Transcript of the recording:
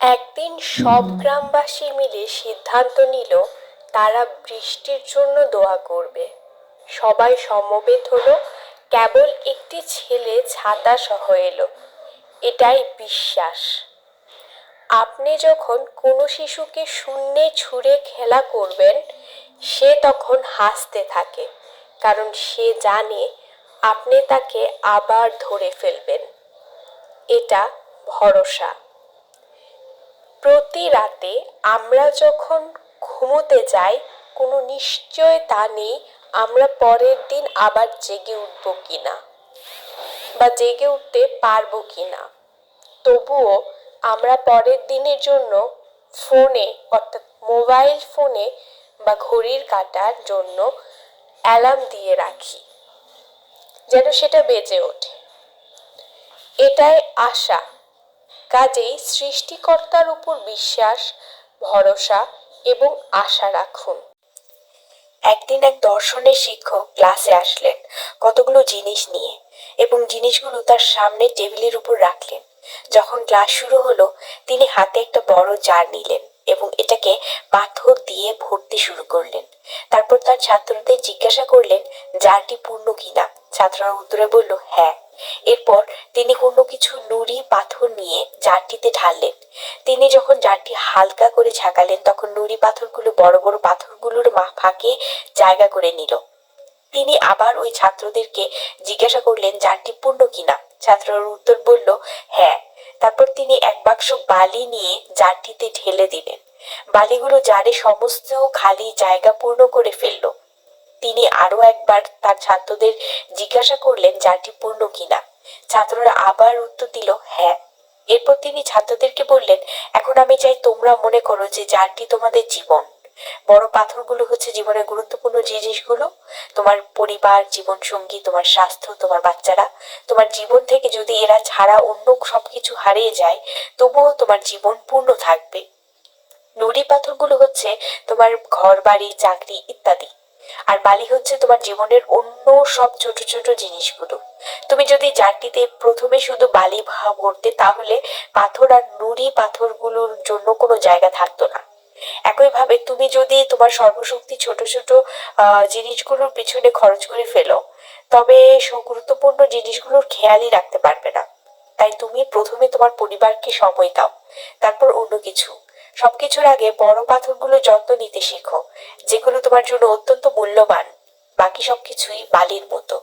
একদিন সব গ্রামবাসী মিলে সিদ্ধান্ত নিল, তারা বৃষ্টির জন্য দোয়া করবে। সবাই সমবেত হলো, কেবল একটি ছেলে ছাতা সহ এলো। এটাই বিশ্বাস। আপনি যখন কোনো শিশুকে শূন্যে ছুঁড়ে খেলা করবেন, সে তখন হাসতে থাকে, কারণ সে জানে আপনি তাকে আবার ধরে ফেলবেন। এটা ভরসা। প্রতি রাতে আমরা যখন ঘুমোতে যাই, কোনো নিশ্চয়তা নেই আমরা পরের দিন আবার জেগে উঠব কিনা বা জেগে উঠতে পারব কিনা। তবুও আমরা পরের দিনের জন্য ফোনে অর্থাৎ মোবাইল ফোনে বা ঘড়ির কাটার জন্য অ্যালার্ম দিয়ে রাখি, যেন সেটা বেজে ওঠে। এটাই আশা। কাজেই সৃষ্টিকর্তার উপর বিশ্বাস, ভরসা এবং আশা রাখুন। একদিন এক দর্শনের শিক্ষক ক্লাসে আসলেন কতগুলো জিনিস নিয়ে এবং জিনিসগুলো তার সামনে টেবিলের উপর রাখলেন। যখন ক্লাস শুরু হলো, তিনি হাতে একটা বড় জার নিলেন এবং এটাকে পাথর দিয়ে ভরতে শুরু করলেন। তারপর তার ছাত্রদের জিজ্ঞাসা করলেন, জারটি পূর্ণ কিনা? ছাত্ররা উত্তরে বলল হ্যাঁ। এরপর তিনি কোনো কিছু নুড়ি, পাথর নিয়ে জারটিতে ঢাললেন। তিনি যখন জারটি হালকা করে ঝাঁকালেন, তখন নুড়ি পাথরগুলো বড় বড় পাথরগুলোর ফাঁকে জায়গা করে নিল। তিনি আবার ওই ছাত্রদেরকে জিজ্ঞাসা করলেন, জারটি পূর্ণ কিনা? ছাত্ররা উত্তর বলল হ্যাঁ। তারপর তিনি এক বাক্স বালি নিয়ে জারটিতে ঢেলে দিলেন। বালিগুলো জারে সমস্ত খালি জায়গা পূর্ণ করে ফেলল। তিনি আরও একবার তার ছাত্রদের জিজ্ঞাসা করলেন জারটি পূর্ণ কিনা? ছাত্ররা আবার উত্তর দিল হ্যাঁ। এরপর তিনি ছাত্রদেরকে বললেন, এখন আমি চাই তোমরা মনে করো যে জারটি তোমাদের জীবন। বড় পাথরগুলো হচ্ছে জীবনের গুরুত্বপূর্ণ জিনিসগুলো। তোমার পরিবার জীবন সঙ্গী তোমার স্বাস্থ্য, তোমার বাচ্চারা। তোমার জীবন থেকে যদি এরা ছাড়া অন্য সবকিছু হারিয়ে যায়, তবুও তোমার জীবন পূর্ণ থাকবে। নুড়ি পাথরগুলো হচ্ছে তোমার ঘর বাড়ি চাকরি ইত্যাদি। আর বালি হচ্ছে তোমার জীবনের অন্য সব ছোট ছোট জিনিসগুলো। তুমি যদি জারটিতে প্রথমে শুধু বালি ভরতে তাহলে পাথর আর নুড়ি পাথরগুলোর জন্য কোনো জায়গা থাকতো না। একইভাবে তুমি যদি তোমার সর্বশক্তি ছোট ছোট জিনিসগুলোর পিছনে খরচ করে ফেলো, তবে গুরুত্বপূর্ণ জিনিসগুলোর খেয়ালই রাখতে পারবে না। তাই তুমি প্রথমে তোমার পরিবারকে সময় দাও, তারপর অন্য কিছু। সবকিছুর আগে বড় পাথরগুলো যত্ন নিতে শেখো, যেগুলো তোমার জন্য অত্যন্ত মূল্যবান। বাকি সবকিছুই বালির মতো।